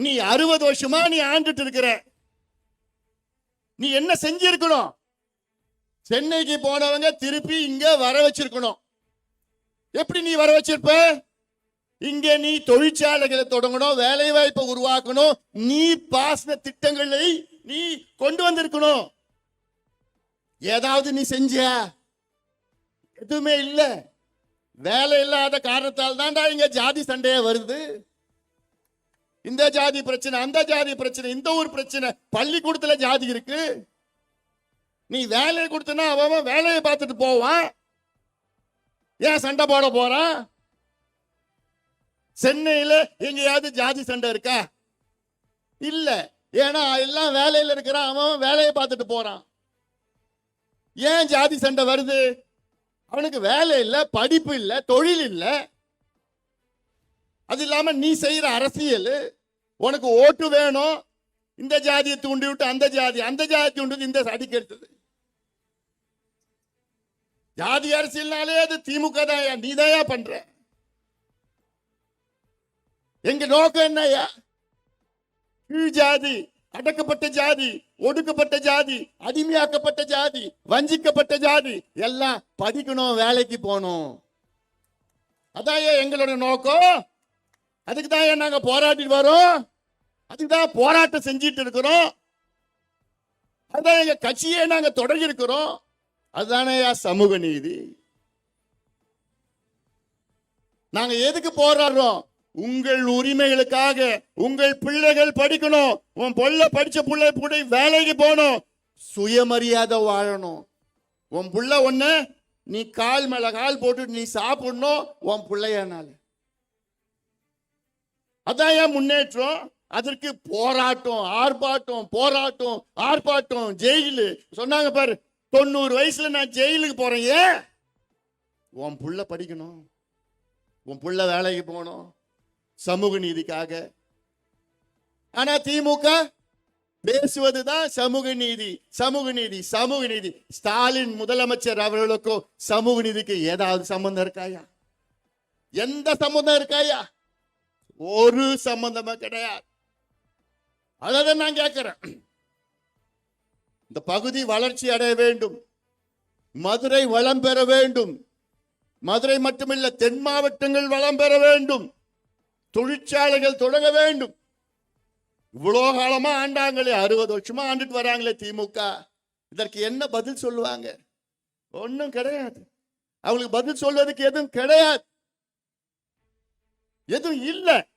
நீ அறுபது வருஷமா நீ ஆண்டுட்டு இருக்கிற. நீ என்ன செஞ்சிருக்கணும்? சென்னைக்கு போனவங்க திருப்பி இங்க வர வச்சிருக்கணும். எப்படி நீ வர வச்சிருப்ப? இங்க நீ தொழிற்சாலைகளை தொடங்கணும் வேலை வாய்ப்பை உருவாக்கணும் நீ பாசன திட்டங்களை நீ கொண்டு வந்திருக்கணும். ஏதாவது நீ செஞ்ச? எதுவுமே இல்லை. வேலை இல்லாத காரணத்தால் தான்டா இங்க ஜாதி சண்டையே வருது. இந்த ஜாதி பிரச்சனை அந்த ஜாதி பிரச்சனை இந்த ஊர் பிரச்சனை பள்ளிக்கூடத்துல ஜாதி இருக்கு. நீ வேலையை கொடுத்தனா அவன் அவன் வேலையை பார்த்துட்டு போவான். ஏன் சண்டை போட போறான் சென்னையில எங்கேயாவது ஜாதி சண்டை இருக்கா? இல்ல. ஏன்னா எல்லாம் வேலையில இருக்கிறான். அவன் அவன் வேலையை பார்த்துட்டு போறான். ஏன் ஜாதி சண்டை வருது? அவனுக்கு வேலை இல்லை படிப்பு இல்லை தொழில் இல்லை. அது இல்லாம நீ செய்யற அரசியல் உனக்கு ஓட்டு வேணும் இந்த ஜாதியை தூண்டி விட்டு அந்த ஜாதி அந்த ஜாதி தூண்டி இந்த அடிக்க எடுத்தது. ஜாதி அரசியல்னாலே அது திமுக தான் நீ பண்ற. எங்க நோக்கம் என்னய்யா? கீழ் ஜாதி அடக்கப்பட்ட ஜாதி ஒடுக்கப்பட்ட ஜாதி அடிமையாக்கப்பட்ட ஜாதி வஞ்சிக்கப்பட்ட ஜாதி எல்லாம் படிக்கணும் வேலைக்கு போகணும். அதான் எங்களோட நோக்கம். அதுக்கு தான் ஏன் நாங்க போராடிட்டு வரோம்? அதுக்கு தான் போராட்டம் செஞ்சிட்டு இருக்கிறோம். அதான் எங்க கட்சியே நாங்க தொடங்கி இருக்கிறோம். அதுதானே சமூக நீதி. நாங்க எதுக்கு போராடுறோம்? உங்கள் உரிமைகளுக்காக. உங்கள் பிள்ளைகள் படிக்கணும். உன் பொல்ல படிச்ச பிள்ளை கூட வேலைக்கு போகணும். சுயமரியாதை வாழணும். உன் புள்ள ஒன்று நீ கால் மேல கால் போட்டு நீ சாப்பிடணும். உன் பிள்ளையனால அதான் ஏன் முன்னேற்றம்? அதற்கு போராட்டம் ஆர்ப்பாட்டம் போராட்டம் ஆர்ப்பாட்டம் ஜெயிலு. சொன்னாங்க பாரு தொண்ணூறு வயசுல நான் ஜெயிலுக்கு போறேன். ஏன் உன் புள்ள படிக்கணும். உன் புள்ள வேலைக்கு போகணும். சமூக நீதிக்காக. ஆனா திமுக பேசுவதுதான் சமூக நீதி. சமூக நீதி சமூக நீதி. ஸ்டாலின் முதலமைச்சர் அவர்களுக்கும் சமூக நீதிக்கு ஏதாவது சம்பந்தம் இருக்காயா? எந்த சம்பந்தம் இருக்காயா? ஒரு சம்பந்தமா கிடையாது. அதான் நான் கேட்கிறேன். இந்த பகுதி வளர்ச்சி அடைய வேண்டும். மதுரை வளம் பெற வேண்டும். மதுரை மட்டுமில்ல தென் மாவட்டங்கள் வளம் பெற வேண்டும். தொழிற்சாலைகள் தொடங்க வேண்டும். இவ்வளோ காலமா ஆண்டாங்களே அறுபது வருஷமா ஆண்டுட்டு வராங்களே திமுக. இதற்கு என்ன பதில் சொல்லுவாங்க? ஒன்றும் கிடையாது. அவங்களுக்கு பதில் சொல்வதற்கு எதுவும் கிடையாது. எதுவும் இல்லை.